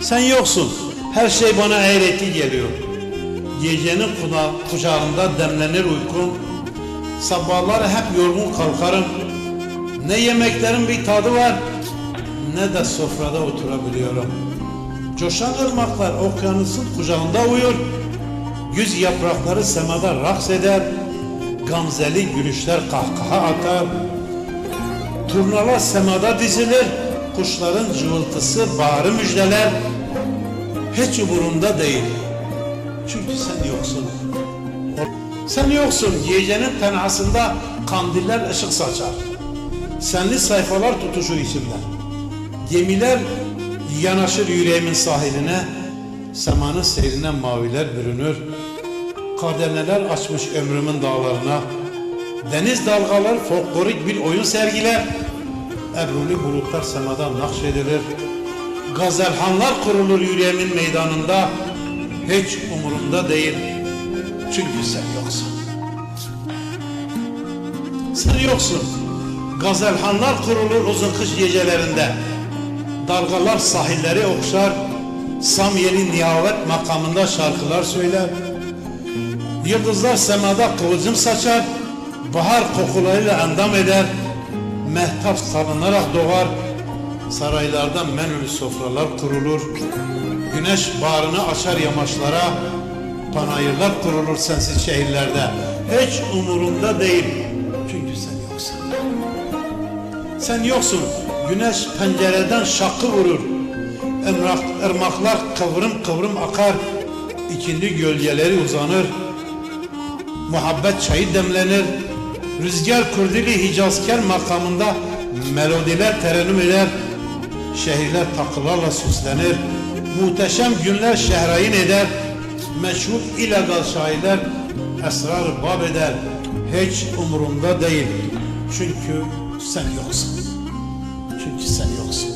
Sen yoksun. Her şey bana eğreti geliyor. Gecenin kucağında demlenir uykum. Sabahları hep yorgun kalkarım. Ne yemeklerin bir tadı var ne de sofrada oturabiliyorum. Coşan ırmaklar okyanusun kucağında uyur. Yüz yaprakları semada raks eder. Gamzeli gülüşler kahkaha atar. Turnalar semada dizilir. Kuşların cıvıltısı bağrı müjdeler. Hiç umurumda değil. Çünkü sen yoksun. Sen yoksun. Gecenin tenhasında kandiller ışık saçar. Senli sayfalar tutuşur içimde. Gemiler yanaşır yüreğimin sahiline. Semanın seyrine maviler bürünür. Kademeler açmış ömrümün dağlarına. Deniz dalgalar folklorik bir oyun sergiler. Ebruli bulutlar semadan nakşedilir. Gazelhanlar kurulur yüreğimin meydanında. Hiç umurumda değil. Çünkü sen yoksun. Sen yoksun. Gazelhanlar kurulur uzun kış gecelerinde. Dalgalar sahilleri okşar. Samyeli nihavet makamında şarkılar söyler. Yıldızlar semada kıvılcım saçar. Bahar kokularıyla endam eder. Mehtap salınarak doğar. Saraylarda menülü sofralar kurulur. Güneş bağrını açar yamaçlara. Panayırlar kurulur sensiz şehirlerde. Hiç umurumda değil. Çünkü sen yoksun. Sen yoksun. Güneş pencereden şakı vurur. Emrak, ırmaklar kıvrım kıvrım akar. İkindi gölgeleri uzanır. Muhabbet çayı demlenir. Rüzgar kurdili Hicazker makamında melodiler terennüm eder. Şehirler takılarla süslenir. Muhteşem günler şehrayin eder. Meşhur illegal şairler esrar bab eder. Hiç umurumda değil. Çünkü sen yoksun. Çünkü sen yoksun.